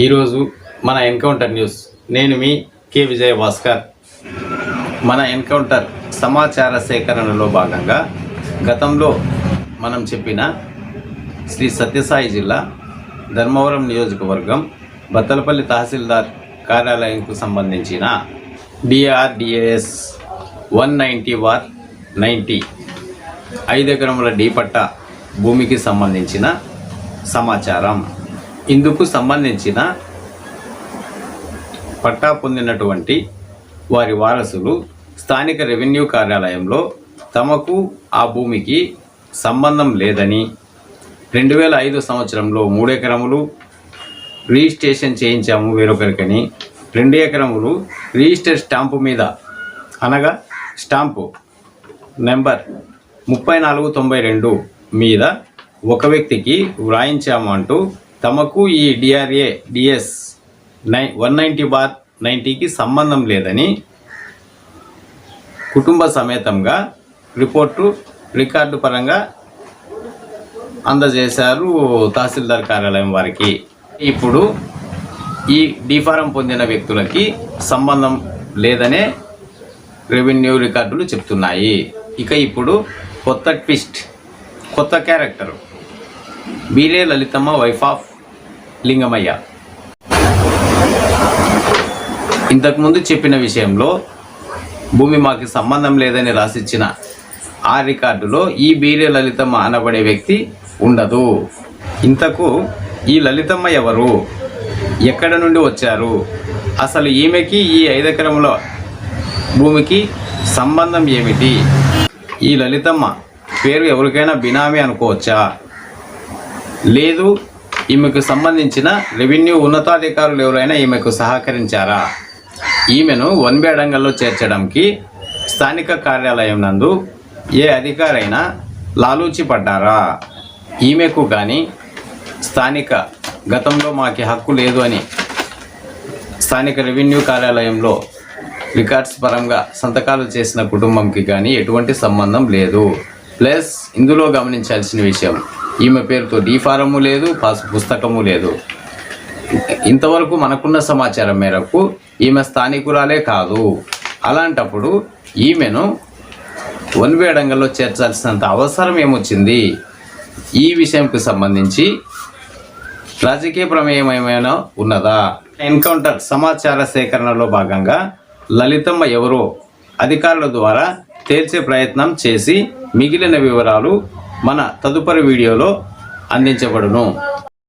ఈరోజు మన encounter news. నేను మీ కే. విజయ భాస్కర్ మన ఎన్కౌంటర్ సమాచార సేకరణలో భాగంగా గతంలో మనం చెప్పిన శ్రీ సత్యసాయి జిల్లా ధర్మవరం నియోజకవర్గం బత్తలపల్లి తహసీల్దార్ కార్యాలయంకు సంబంధించిన DRDAS one ninety bar ninety ఐదు ఎకరముల డీ పట్ట భూమికి సంబంధించిన సమాచారం. ఇందుకు సంబంధించిన పట్టా పొందినటువంటి వారి వారసులు స్థానిక రెవెన్యూ కార్యాలయంలో తమకు ఆ భూమికి సంబంధం లేదని రెండు వేల ఐదు సంవత్సరంలో మూడెకరములు రిజిస్ట్రేషన్ చేయించాము వేరొకరికని. రెండు ఎకరములు రిజిస్టర్ స్టాంపు మీద అనగా స్టాంపు నెంబర్ ముప్పై నాలుగు తొంభై రెండు మీద ఒక వ్యక్తికి వ్రాయించాము అంటూ తమకు ఈ డిఆర్ఏ డిఎస్ నై వన్ నైంటీ బార్ నైంటీకి సంబంధం లేదని కుటుంబ సమేతంగా రిపోర్టు రికార్డు పరంగా అందజేశారు తహసీల్దార్ కార్యాలయం వారికి. ఇప్పుడు ఈ డిఫారం పొందిన వ్యక్తులకి సంబంధం లేదనే రెవెన్యూ రికార్డులు చెప్తున్నాయి. ఇక ఇప్పుడు కొత్త ట్విస్ట్ కొత్త character. Beere Lalithamma wife of Lingamayya. ఇంతకుముందు చెప్పిన విషయంలో భూమి మాకు సంబంధం లేదని రాసిచ్చిన ఆ రికార్డులో ఈ బీరే లలితమ్మ అనబడే వ్యక్తి ఉండదు. ఇంతకు ఈ లలితమ్మ ఎవరు? ఎక్కడ నుండి వచ్చారు? అసలు ఈమెకి ఈ ఐదెకరముల భూమికి సంబంధం ఏమిటి? ఈ లలితమ్మ పేరు ఎవరికైనా బినామీ అనుకోవచ్చా? లేదు ఈమెకు సంబంధించిన రెవెన్యూ ఉన్నతాధికారులు ఎవరైనా ఈమెకు సహకరించారా? ఈమెను వన్ అడంగల్లో చేర్చడానికి స్థానిక కార్యాలయం నందు ఏ అధికారైనా లాలూచి పడ్డారా? ఈమెకు కానీ స్థానిక గతంలో మాకి హక్కు లేదు అని స్థానిక రెవెన్యూ కార్యాలయంలో రికార్డ్స్ పరంగా సంతకాలు చేసిన కుటుంబంకి కానీ ఎటువంటి సంబంధం లేదు. ప్లస్ ఇందులో గమనించాల్సిన విషయం ఈమె పేరుతో డీ ఫారము లేదు పాస్ పుస్తకము లేదు. ఇంతవరకు మనకున్న సమాచారం మేరకు ఈమె స్థానికురాలే కాదు. అలాంటప్పుడు ఈమెను వన్ చేర్చాల్సినంత అవసరం ఏమొచ్చింది? ఈ విషయంకు సంబంధించి రాజకీయ ప్రమేయం ఏమైనా ఉన్నదా? ఎన్కౌంటర్ సమాచార సేకరణలో భాగంగా లలితమ్మ ఎవరో అధికారుల ద్వారా తేల్చే ప్రయత్నం చేసి మిగిలిన వివరాలు మన తదుపరి వీడియోలో అందించబడును.